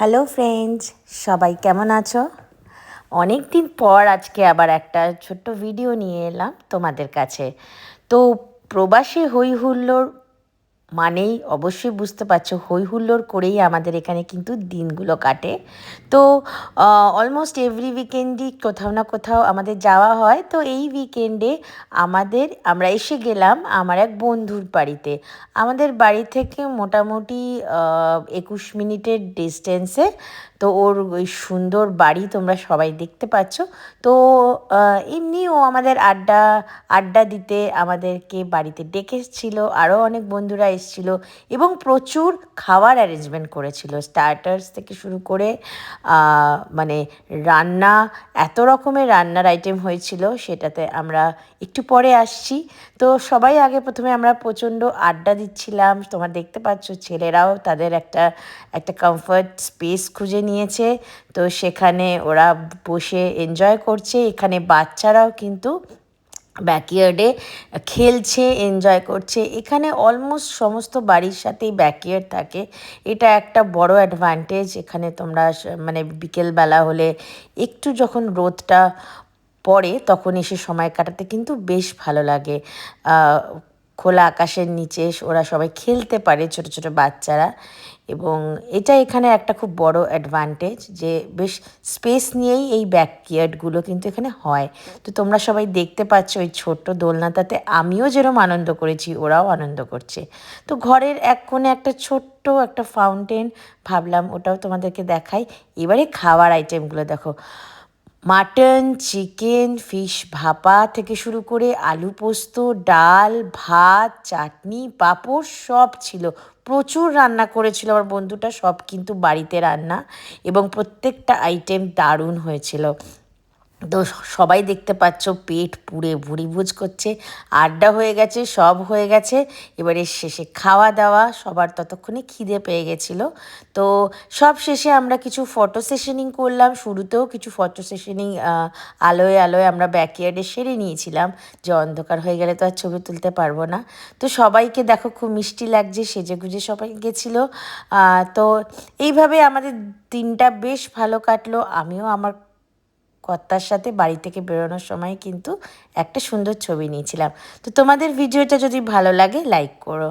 Hello friends, সবাই কেমন আছো? অনেক দিন পর আজকে আবার একটা ছোট্ট ভিডিও নিয়ে এলাম তোমাদের কাছে। তো প্রবাসী হই হুল্লোড় মানেই অবশ্যই বুঝতে পারছ হই হুল্লোড় করেই আমাদের এখানে কিন্তু দিনগুলো কাটে। তো অলমোস্ট এভরি উইকেন্ডই কোথাও না কোথাও আমাদের যাওয়া হয়। তো এই উইকেন্ডে আমাদের, আমরা এসে গেলাম আমার এক বন্ধুর বাড়িতে। আমাদের বাড়ি থেকে মোটামুটি একুশ মিনিটের ডিস্টেন্সে তো ওর ওই সুন্দর বাড়ি তোমরা সবাই দেখতে পাচ্ছ। তো এমনি ও আমাদের আড্ডা আড্ডা দিতে আমাদেরকে বাড়িতে ডেকেছিল। আরও অনেক বন্ধুরা এসেছিল এবং প্রচুর খাওয়ার অ্যারেঞ্জমেন্ট করেছিল। স্টার্টার্স থেকে শুরু করে মানে রান্না, এত রকমের রান্নার আইটেম হয়েছিল, সেটাতে আমরা একটু পরে আসছি। তো সবাই আগে প্রথমে আমরা প্রচণ্ড আড্ডা দিচ্ছিলাম। তোমার দেখতে পাচ্ছ ছেলেরাও তাদের একটা একটা কমফর্ট স্পেস খুঁজে নিয়েছে। তো সেখানে ওরা বসে এনজয় করছে। এখানে বাচ্চারাও কিন্তু ব্যাকইয়ার্ডে খেলছে এনজয় করছে। এখানে অলমোস্ট সমস্ত বাড়ির সাথেই ব্যাকইয়ার্ড থাকে। এটা একটা বড় অ্যাডভান্টেজ এখানে তোমরা মানে বিকেলবেলা হলে একটু যখন রোদটা পরে তখন এসে সময় কাটাতে কিন্তু বেশ ভালো লাগে। খোলা আকাশের নিচে ওরা সবাই খেলতে পারে ছোট ছোট বাচ্চারা। এবং এটা এখানে একটা খুব বড় অ্যাডভান্টেজ যে বেশ স্পেস নিয়েই এই ব্যাকইয়ার্ডগুলো কিন্তু এখানে হয়। তো তোমরা সবাই দেখতে পাচ্ছ ওই ছোট্ট দোলনাটাতে আমিও যেরকম আনন্দ করেছি, ওরাও আনন্দ করছে। তো ঘরের এক কোণে একটা ছোট্ট একটা ফাউন্টেন ভাবলাম ওটাও তোমাদেরকে দেখাই। এবারে খাওয়ার আইটেমগুলো দেখো। মাটন, চিকেন, ফিশ ভাপা থেকে শুরু করে আলু পোস্ত, ডাল, ভাত, চাটনি, পাঁপড় সব ছিল। প্রচুর রান্না করেছিল আমার বন্ধুটা, সব কিন্তু বাড়িতে রান্না এবং প্রত্যেকটা আইটেম দারুণ হয়েছিল। তো সবাই দেখতে পাচ্ছ পেট পুড়ে ভুড়িভুজ করছে, আড্ডা হয়ে গেছে, সব হয়ে গেছে। এবারে শেষে খাওয়া দাওয়া, সবার ততক্ষণে খিদে পেয়ে গেছিল। তো সব শেষে আমরা কিছু ফটো সেশনিং করলাম, শুরুতেও কিছু ফটো সেশনিং আলোয় আলোয় আমরা ব্যাকইয়ার্ডে সেরে নিয়েছিলাম। যে অন্ধকার হয়ে গেলে তো আর ছবি তুলতে পারব না। তো সবাইকে দেখো খুব মিষ্টি লাগছে সেজে গুজে সবাই গেছিল। তো এইভাবে আমাদের দিনটা বেশ ভালো কাটলো। আমিও আমার কর্তার সাথে বাড়ি থেকে বেরোনোর সময় কিন্তু একটা সুন্দর ছবি নিয়েছিলাম। তো তোমাদের ভিডিওটা যদি ভালো লাগে লাইক করো।